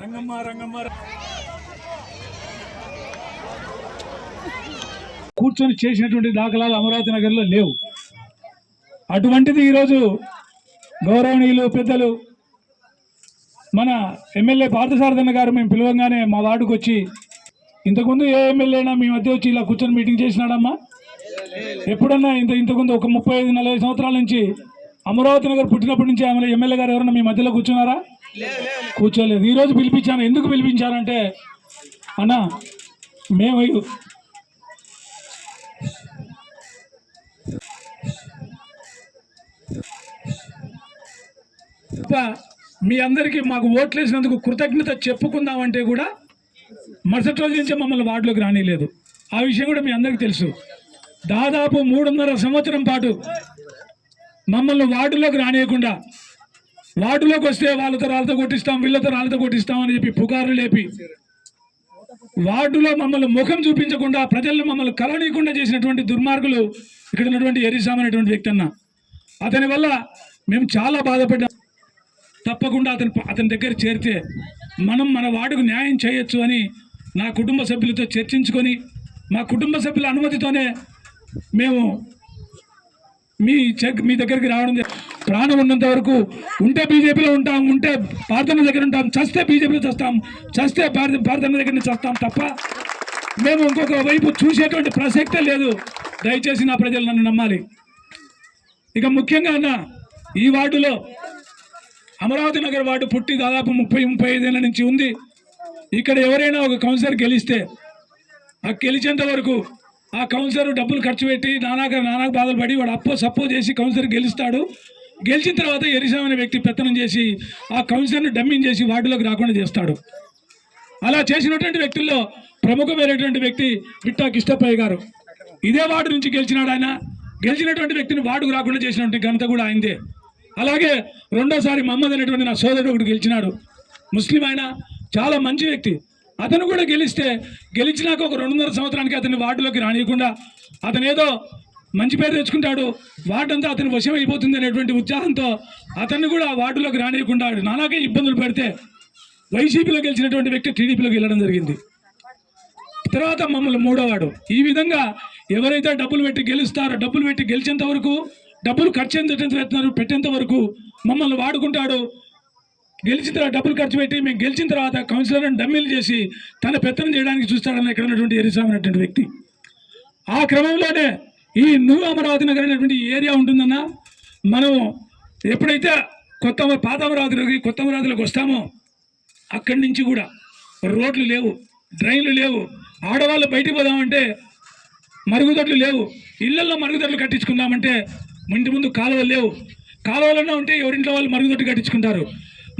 రంగమ్మ రంగమ్మ. కూర్చొని చేసినటువంటి దాఖలాలు అమరావతి నగర్లో లేవు. అటువంటిది ఈరోజు గౌరవనీయులు పెద్దలు మన ఎమ్మెల్యే పార్థసారథన్న గారు మేము పిలవగానే మా వార్డుకు వచ్చి ఇంతకుముందు ఏ ఎమ్మెల్యేనా మీ మధ్య వచ్చి ఇలా కూర్చొని మీటింగ్ చేసినాడమ్మా? ఎప్పుడన్నా ఇంత ఇంతకుముందు ఒక ముప్పై ఐదు నలభై సంవత్సరాల నుంచి అమరావతి నగర్ పుట్టినప్పటి నుంచి ఆమె ఎమ్మెల్యే గారు ఎవరన్నా మీ మధ్యలో కూర్చున్నారా? కూర్చోలేదు. ఈరోజు పిలిపించాను. ఎందుకు పిలిపించానంటే అన్న మేము మీ అందరికీ మాకు ఓట్లు వేసినందుకు కృతజ్ఞత చెప్పుకుందామంటే కూడా మరుసటి రోజు నుంచే మమ్మల్ని వార్డులోకి రానిలేదు ఆ విషయం కూడా మీ అందరికీ తెలుసు. దాదాపు మూడున్నర సంవత్సరం పాటు మమ్మల్ని వార్డులోకి రానియకుండా వార్డులోకి వస్తే వాళ్ళతో రాళ్ళతో కొట్టిస్తాం వీళ్ళతో రాళ్ళతో కొట్టిస్తాం అని చెప్పి పుకార్లు లేపి వార్డులో మమ్మల్ని ముఖం చూపించకుండా ప్రజల్ని మమ్మల్ని కలవనీయకుండా చేసినటువంటి దుర్మార్గులు ఇక్కడ ఉన్నటువంటి ఎరిసామ్ అనేటువంటి వ్యక్తి అన్న. అతని వల్ల మేము చాలా బాధపడ్డాం. తప్పకుండా అతని అతని దగ్గర చేరితే మనం మన వాడుకు న్యాయం చేయొచ్చు అని నా కుటుంబ సభ్యులతో చర్చించుకొని మా కుటుంబ సభ్యుల అనుమతితోనే మేము మీ చెక్ మీ దగ్గరికి రావడం ప్రాణం ఉన్నంత వరకు ఉంటే బీజేపీలో ఉంటాం ఉంటే ప్రార్థన దగ్గర ఉంటాం చస్తే బీజేపీలో చస్తాం చస్తే భారత ప్రార్థన దగ్గర నుంచి చస్తాం తప్ప మేము ఇంకొక వైపు చూసేటువంటి ప్రసక్తే లేదు. దయచేసి నా ప్రజలు నన్ను నమ్మాలి. ఇక ముఖ్యంగా అన్న ఈ వార్డులో అమరావతి నగర్ వార్డు పుట్టి దాదాపు ముప్పై ముప్పై ఐదేళ్ళ నుంచి ఉంది. ఇక్కడ ఎవరైనా ఒక కౌన్సిలర్ గెలిస్తే ఆ గెలిచేంత వరకు ఆ కౌన్సిలర్ డబ్బులు ఖర్చు పెట్టి నానాక నానా బాధలు పడి వాడు అప్పో సప్పో చేసి కౌన్సిలర్ గెలుస్తాడు. గెలిచిన తర్వాత ఎరిసాం అనే వ్యక్తి పెత్తనం చేసి ఆ కౌన్సిలర్ను డమ్మింగ్ చేసి వార్డులోకి రాకుండా చేస్తాడు. అలా చేసినటువంటి వ్యక్తుల్లో ప్రముఖమైనటువంటి వ్యక్తి బిట్టా కిష్టప్పయ్య గారు. ఇదే వార్డు నుంచి గెలిచినాడు ఆయన. గెలిచినటువంటి వ్యక్తిని వార్డుకు రాకుండా చేసినటువంటి ఘనత కూడా ఆయనదే. అలాగే రెండోసారి మహమ్మద్ అనేటువంటి నా సోదరుడు ఒకటి గెలిచినాడు. ముస్లిం ఆయన. చాలా మంచి వ్యక్తి. అతను కూడా గెలిస్తే గెలిచినాక ఒక రెండున్నర సంవత్సరానికి అతని వార్డులోకి రానియకుండా అతను ఏదో మంచి పేరు తెచ్చుకుంటాడు వార్డు అంతా అతను వశం అయిపోతుంది అనేటువంటి ఉత్సాహంతో అతన్ని కూడా వార్డులోకి రానియకుండా నానాకే ఇబ్బందులు పెడితే వైసీపీలో గెలిచినటువంటి వ్యక్తి టీడీపీలోకి వెళ్ళడం జరిగింది. తర్వాత మమ్మల్ని మూడోవాడు. ఈ విధంగా ఎవరైతే డబ్బులు పెట్టి గెలుస్తారో డబ్బులు పెట్టి గెలిచేంత వరకు డబ్బులు ఖర్చు ఎంత పెడుతున్నారు పెట్టేంత వరకు మమ్మల్ని వాడుకుంటాడు. గెలిచిన తర్వాత డబ్బులు ఖర్చు పెట్టి మేము గెలిచిన తర్వాత కౌన్సిలర్ని డమ్మీలు చేసి తన పెత్తనం చేయడానికి చూస్తాడని ఇక్కడ ఉన్నటువంటి ఎరిసాం అనేటువంటి వ్యక్తి. ఆ క్రమంలోనే ఈ న్యూ అమరావతి నగర్ అనేటువంటి ఏరియా ఉంటుందన్న. మనం ఎప్పుడైతే కొత్త పాత అమరావతిలోకి కొత్త అమరావతిలోకి వస్తామో అక్కడి నుంచి కూడా రోడ్లు లేవు డ్రైన్లు లేవు ఆడవాళ్ళు బయటికి పోదామంటే మరుగుదొడ్లు లేవు ఇళ్ళలో మరుగుదొడ్లు కట్టించుకుందామంటే ఇంటి ముందు కాలువలు లేవు. కాలువలన్నా ఉంటే ఎవరింట్లో వాళ్ళు మరుగుదొడ్డు కట్టించుకుంటారు.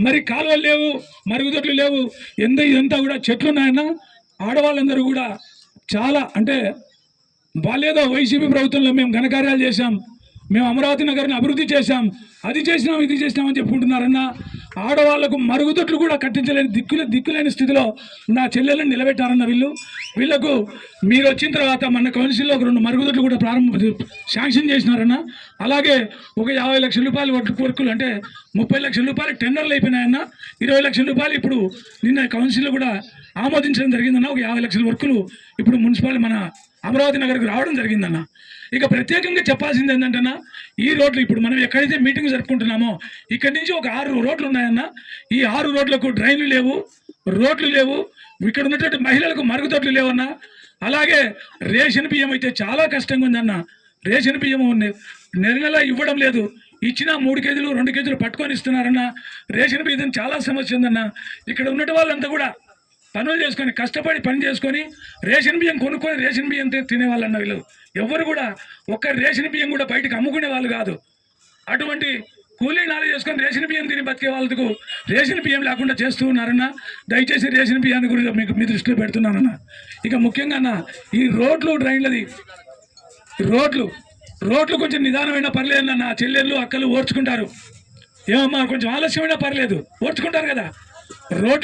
మరి కాలువలు లేవు మరుగుదొడ్లు లేవు. ఎంత ఇదంతా కూడా చెట్లు ఉన్నాయన్నా ఆడవాళ్ళందరూ కూడా చాలా అంటే బాలేదో వైసీపీ ప్రభుత్వంలో మేము ఘనకార్యాలు చేశాం. మేము అమరావతి నగర్ని అభివృద్ధి చేశాం. అది చేసినాం ఇది చేసినాం అని చెప్పుకుంటున్నారన్నా. ఆడవాళ్ళకు మరుగుదొడ్లు కూడా కట్టించలేని దిక్కులే దిక్కులేని స్థితిలో నా చెల్లెలను నిలబెట్టారన్న వీళ్ళు. వీళ్ళకు మీరు వచ్చిన తర్వాత మన కౌన్సిల్లో ఒక రెండు మరుగుదొడ్లు కూడా ప్రారంభ శాంక్షన్ చేసినారన్న. అలాగే ఒక యాభై లక్షల రూపాయలు వర్క్ వర్కులు అంటే ముప్పై లక్షల రూపాయలు టెండర్లు అయిపోయినాయన్న. ఇరవై లక్షల రూపాయలు ఇప్పుడు నిన్న కౌన్సిల్లో కూడా ఆమోదించడం జరిగిందన్న. ఒక యాభై లక్షల వర్కులు ఇప్పుడు మున్సిపాలిటీ మన అమరావతి నగర్కి రావడం జరిగిందన్న. ఇక ప్రత్యేకంగా చెప్పాల్సింది ఏంటంటన్నా ఈ రోడ్లు ఇప్పుడు మనం ఎక్కడైతే మీటింగ్ జరుపుకుంటున్నామో ఇక్కడి నుంచి ఒక ఆరు రోడ్లు ఉన్నాయన్న. ఈ ఆరు రోడ్లకు డ్రైన్లు లేవు రోడ్లు లేవు ఇక్కడ ఉన్నటువంటి మహిళలకు మరుగుదొడ్లు లేవన్నా. అలాగే రేషన్ బియ్యం అయితే చాలా కష్టంగా ఉందన్న. రేషన్ బియ్యం నెల నెల ఇవ్వడం లేదు. ఇచ్చిన మూడు కేజీలు రెండు కేజీలు పట్టుకొని ఇస్తున్నారన్న. రేషన్ బియ్యం చాలా సమస్య ఉందన్న. ఇక్కడ ఉన్నటి వాళ్ళంతా కూడా పనులు చేసుకొని కష్టపడి పని చేసుకొని రేషన్ బియ్యం కొనుక్కొని రేషన్ బియ్యం తినేవాళ్ళు అన్న వీళ్ళు. ఎవరు కూడా ఒక్క రేషన్ బియ్యం కూడా బయటకు అమ్ముకునే వాళ్ళు కాదు. అటువంటి కూలీ నాలుగు చేసుకొని రేషన్ బియ్యం తిని బతికే వాళ్ళకు రేషన్ బియ్యం లేకుండా చేస్తూ ఉన్నారన్న దయచేసి రేషన్ బియ్యాన్ని గురించి మీకు మీ దృష్టిలో పెడుతున్నానన్న. ఇక ముఖ్యంగా అన్న ఈ రోడ్లు డ్రైన్లది రోడ్లు రోడ్లు కొంచెం నిదానమైన పర్లేదన్న నా చెల్లెళ్ళు అక్కలు ఓర్చుకుంటారు. ఏమమ్మా కొంచెం ఆలస్యమైనా పర్లేదు ఓర్చుకుంటారు కదా. రోడ్లు